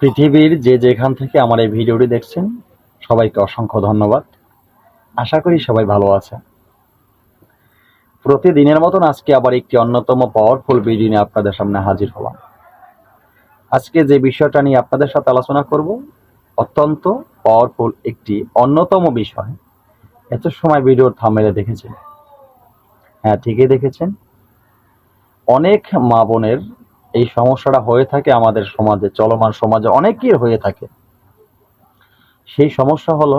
পৃথিবীর যে যেখান থেকে আমার এই ভিডিওটি দেখছেন, সবাইকে অসংখ্য ধন্যবাদ। আশা করি সবাই ভালো আছে প্রতিদিনের মতন আজকে আবার একটি অন্যতম পাওয়ারফুল ভিডিও নিয়ে আপনাদের সামনে হাজির হলাম। আজকে যে বিষয়টা নিয়ে আপনাদের সাথে আলোচনা করব, অত্যন্ত পাওয়ারফুল একটি অন্যতম বিষয়। এত সময় ভিডিওর থামেলে দেখেছেন? হ্যাঁ ঠিকই দেখেছেন। অনেক মা বোনের এই সমস্যাটা হয়ে থাকে আমাদের সমাজে, চলমান সমাজে অনেকের হয়ে থাকে। সেই সমস্যা হলো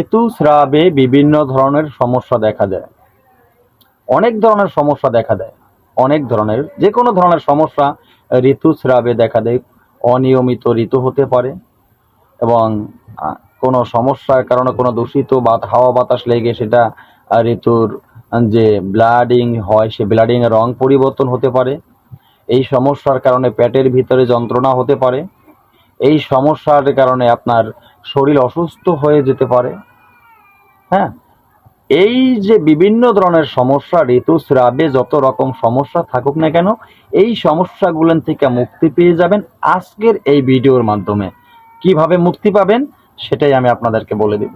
ঋতুস্রাবে বিভিন্ন ধরনের সমস্যা দেখা দেয়। অনেক ধরনের সমস্যা দেখা দেয়। অনেক ধরনের যে কোনো ধরনের সমস্যা ঋতুস্রাবে দেখা দেয়। অনিয়মিত ঋতু হতে পারে এবং কোনো সমস্যার কারণে কোনো দূষিত বা হাওয়া বাতাস লেগে সেটা ঋতুর, যে ব্লাডিং হয়, সে ব্লাডিং এর রং পরিবর্তন হতে পারে। এই সমস্যার কারণে পেটের ভিতরে যন্ত্রণা হতে পারে। এই সমস্যার কারণে আপনার শরীর অসুস্থ হয়ে যেতে পারে। হ্যাঁ? এই যে বিভিন্ন ধরনের সমস্যা ঋতুস্রাবে যত রকম সমস্যা থাকুক না কেন, এই সমস্যাগুলো থেকে মুক্তি পেয়ে যাবেন আজকের এই ভিডিওর মাধ্যমে। কীভাবে মুক্তি পাবেন, সেটাই আমি আপনাদেরকে বলে দিব।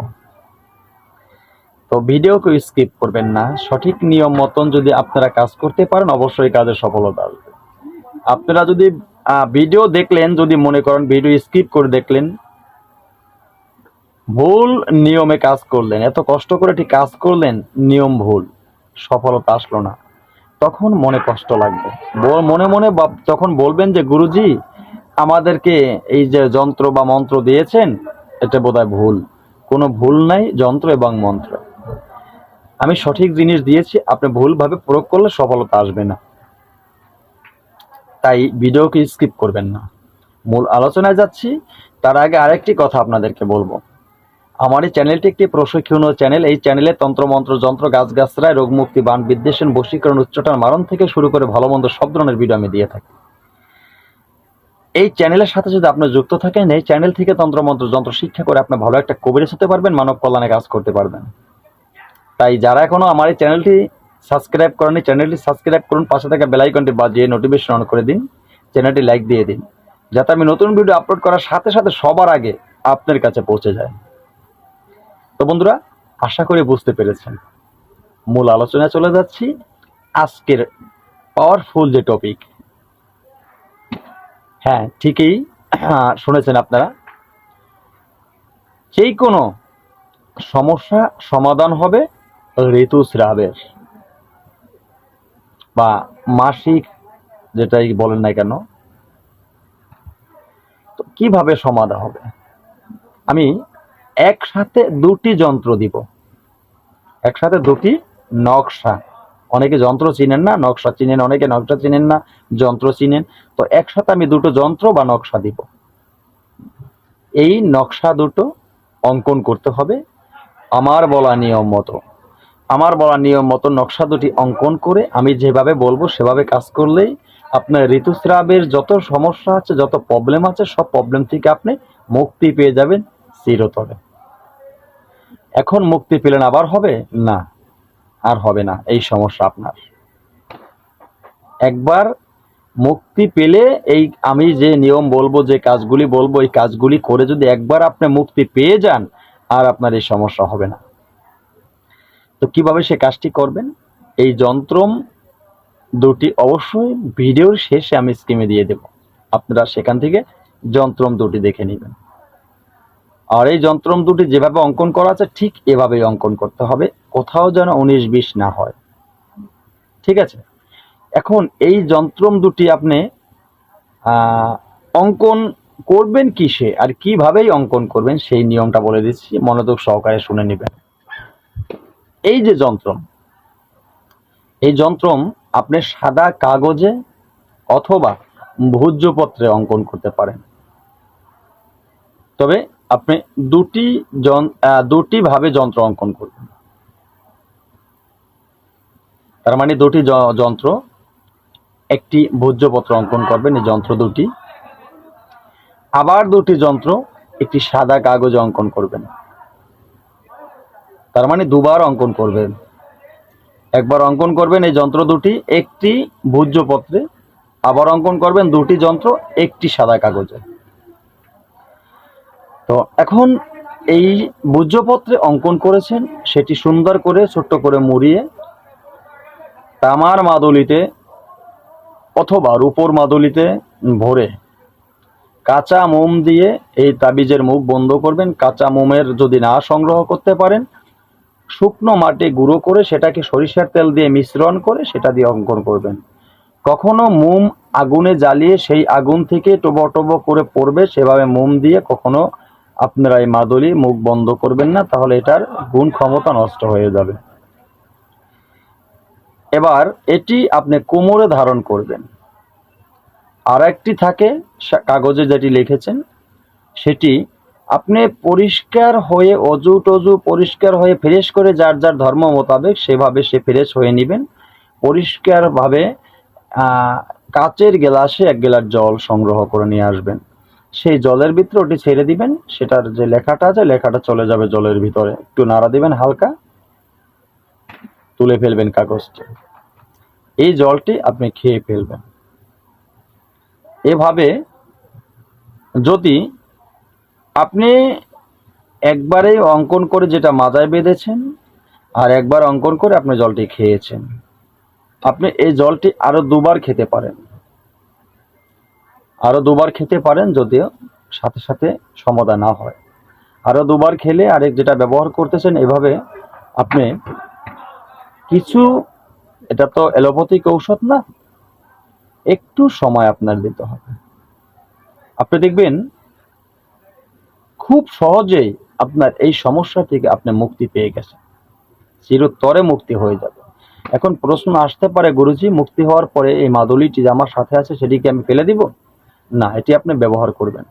তো ভিডিওকে স্কিপ করবেন না। সঠিক নিয়ম মতন যদি আপনারা কাজ করতে পারেন, অবশ্যই কাজে সফলতা আসবে। আপনারা যদি ভিডিও দেখলেন, যদি মনে করেন ভিডিও স্কিপ করে দেখলেন, ভুল নিয়মে কাজ করলেন, এত কষ্ট করে ঠিক কাজ করলেন, নিয়ম ভুল, সফলতা আসলো না, তখন মনে কষ্ট লাগবে। মনে মনে তখন বলবেন যে, গুরুজি, আমাদেরকে এই যে যন্ত্র বা মন্ত্র দিয়েছেন এটা বোধহয় ভুল, কোনো ভুল নাই, যন্ত্র এবং মন্ত্র। আমি সঠিক জিনিস দিয়েছি, আপনি ভুলভাবে প্রয়োগ করলে সফলতা আসবে না। তাই ভিডিওকে স্কিপ করবেন না। মূল আলোচনায় যাচ্ছি, তার আগে আরেকটি কথা আপনাদেরকে বলব। আমার এই চ্যানেলটি একটি প্রশিক্ষণীয় চ্যানেল। এই চ্যানেলে তন্ত্রমন্ত্র, যন্ত্র গাছগাছরায় রোগ মুক্তি বান বিদ্বেষণ, বশীকরণ উচ্চটার মারণ থেকে শুরু করে ভালো মন্দ সব ধরনের ভিডিও আমি দিয়ে থাকি। এই চ্যানেলের সাথে যদি আপনি যুক্ত থাকেন, এই চ্যানেল থেকে তন্ত্রমন্ত্র, যন্ত্র শিক্ষা করে আপনি ভালো একটা কবিরাজ হতে পারবেন মানব কল্যাণে কাজ করতে পারবেন। তাই যারা এখনও আমার এই চ্যানেলটি সাবস্ক্রাইব করেনি চ্যানেলটি সাবস্ক্রাইব করুন, পাশে থাকা বেলাইকনটি বাজিয়ে নোটিফিকেশন অন করে দিন চ্যানেলটি লাইক দিয়ে দিন, যাতে আমি নতুন ভিডিও আপলোড করার সাথে সাথে সবার আগে আপনার কাছে পৌঁছে যায়। তো বন্ধুরা, আশা করি বুঝতে পেরেছেন। মূল আলোচনায় চলে যাচ্ছি। আজকের পাওয়ারফুল যে টপিক হ্যাঁ ঠিকই শুনেছেন আপনারা। যেই কোনো সমস্যা সমাধান হবে, ঋতুস্রাবের। বা মাসিক যেটাই বলেন না কেন, তো কীভাবে সমাধান হবে? আমি একসাথে দুটি যন্ত্র দিব। একসাথে দুটি নকশা। অনেকে যন্ত্র চিনেন না, নকশা চিনেন, অনেকে নকশা চিনেন না, যন্ত্র চিনেন। তো একসাথে আমি দুটো যন্ত্র বা নকশা দিব। এই নকশা দুটো অঙ্কন করতে হবে। আমার বলা নিয়ম মতো। আমার বলা নিয়ম মতো নকশা দুটি অঙ্কন করে আমি যেভাবে বলব সেভাবে কাজ করলেই আপনার ঋতুস্রাবের যত সমস্যা আছে, যত প্রবলেম আছে, সব প্রবলেম থেকে আপনি মুক্তি পেয়ে যাবেন চিরতরে। এখন মুক্তি পেলেন আবার হবে? না, আর হবে না। এই সমস্যা আপনার। একবার মুক্তি পেলে এই আমি যে নিয়ম বলব, যে কাজগুলি বলব, এই কাজগুলি করে যদি একবার আপনি মুক্তি পেয়ে যান, আর আপনার এই সমস্যা হবে না। তো কীভাবে সে কাজটি করবেন? এই যন্ত্রম দুটি অবশ্যই ভিডিওর শেষে আমি স্কিমে দিয়ে দেব। আপনারা সেখান থেকে যন্ত্রম দুটি দেখে নেবেন। আর এই যন্ত্রম দুটি যেভাবে অঙ্কন করা আছে, ঠিক এভাবেই অঙ্কন করতে হবে। কোথাও যেন উনিশ বিশ না হয়। ঠিক আছে? এখন এই যন্ত্রম দুটি আপনি অঙ্কন করবেন কিসে আর কিভাবেই অঙ্কন করবেন সেই নিয়মটা বলে দিচ্ছি। মনোযোগ সহকারে শুনে নেবেন। এই যে যন্ত্রম, এই যন্ত্রম আপনি সাদা কাগজে অথবা ভোজ্যপত্রে অঙ্কন করতে পারেন। তবে আপনি দুটি দুটি ভাবে যন্ত্র অঙ্কন করবেন। তার মানে দুটি যন্ত্র, একটি ভোজ্যপত্র অঙ্কন করবেন, এই যন্ত্র দুটি। আবার দুটি যন্ত্র একটি সাদা কাগজে অঙ্কন করবেন। তার মানে দুবার অঙ্কন করবেন। একবার অঙ্কন করবেন এই যন্ত্র দুটি, একটি ভোজ্যপত্রে, আবার অঙ্কন করবেন দুটি যন্ত্র, একটি সাদা কাগজে। তো এখন এই ভূজ্যপত্রে অঙ্কন করেছেন, সেটি সুন্দর করে ছোট্ট করে মুড়িয়ে তামার মাদুলিতে অথবা রূপোর মাদুলিতে ভরে কাঁচা মোম দিয়ে এই তাবিজের মুখ বন্ধ করবেন। কাঁচা মোমের যদি না সংগ্রহ করতে পারেন শুকনো মাটি গুঁড়ো করে সেটাকে সরিষার তেল দিয়ে মিশ্রণ করে সেটা দিয়ে অঙ্কন করবেন। কখনো মোম আগুনে জ্বালিয়ে সেই আগুন থেকে টোবো টোবো করে পড়বে, সেভাবে মোম দিয়ে কখনো আপনারা এই মাদুলি মুখ বন্ধ করবেন না, তাহলে এটার গুণ ক্ষমতা নষ্ট হয়ে যাবে। এবার এটি আপনি কোমরে ধারণ করবেন। আর একটি থাকে কাগজে যেটি লিখেছেন, সেটি আপনি পরিষ্কার হয়ে, অজু টজু পরিষ্কার হয়ে ফ্রেশ করে যার যার ধর্ম মোতাবেক সেভাবে সে ফ্রেশ হয়ে নেবেন। পরিষ্কারভাবে কাচের গ্লাসে এক গ্লাস জল সংগ্রহ করে নিয়ে আসবেন। সেই জলের ভিতরে ওটি ছেড়ে দিবেন। সেটার যে লেখাটা আছে, লেখাটা চলে যাবে জলের ভিতরে। একটু নাড়া দিবেন হালকা। তুলে ফেলবেন কাগজটি। এই জলটি আপনি খেয়ে ফেলবেন। এভাবে যদি আপনি একবারে অঙ্কন করে যেটা মাজায় বেঁধেছেন আর একবার অঙ্কন করে আপনি জলটি খেয়েছেন। আপনি এই জলটি আরও দুবার খেতে পারেন। আরও দুবার খেতে পারেন যদিও সাথে সাথে সমাধা না হয়। আরও দুবার খেলে আরেক যেটা ব্যবহার করতেছেন এভাবে আপনি কিছু, এটা তো অ্যালোপ্যাথিক ঔষধ না, একটু সময় আপনার দিতে হবে। আপনি দেখবেন খুব সহজেই আপনার এই সমস্যা থেকে আপনি মুক্তি পেয়ে গেছেন। চিরতরে মুক্তি হয়ে যাবে। এখন প্রশ্ন আসতে পারে, গুরুজি, মুক্তি হওয়ার পরে এই মাদুলিটি যে আমার সাথে আছে, সেটিকে আমি ফেলে দিব? না, এটি আপনি ব্যবহার করবেন।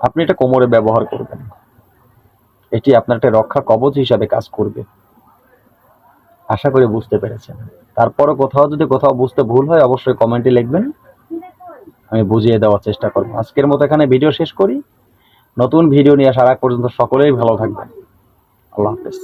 আপনি এটা কোমরে ব্যবহার করবেন। এটি আপনার একটা রক্ষা কবচ হিসাবে কাজ করবে। আশা করি বুঝতে পেরেছেন। তারপরও কোথাও যদি কোথাও বুঝতে ভুল হয়, অবশ্যই কমেন্টে লিখবেন। আমি বুঝিয়ে দেওয়ার চেষ্টা করব। আজকের মতো এখানে ভিডিও শেষ করি। নতুন ভিডিও নিয়ে আসার আগ পর্যন্ত সকলেই ভালো থাকবেন। আল্লাহ হাফেজ।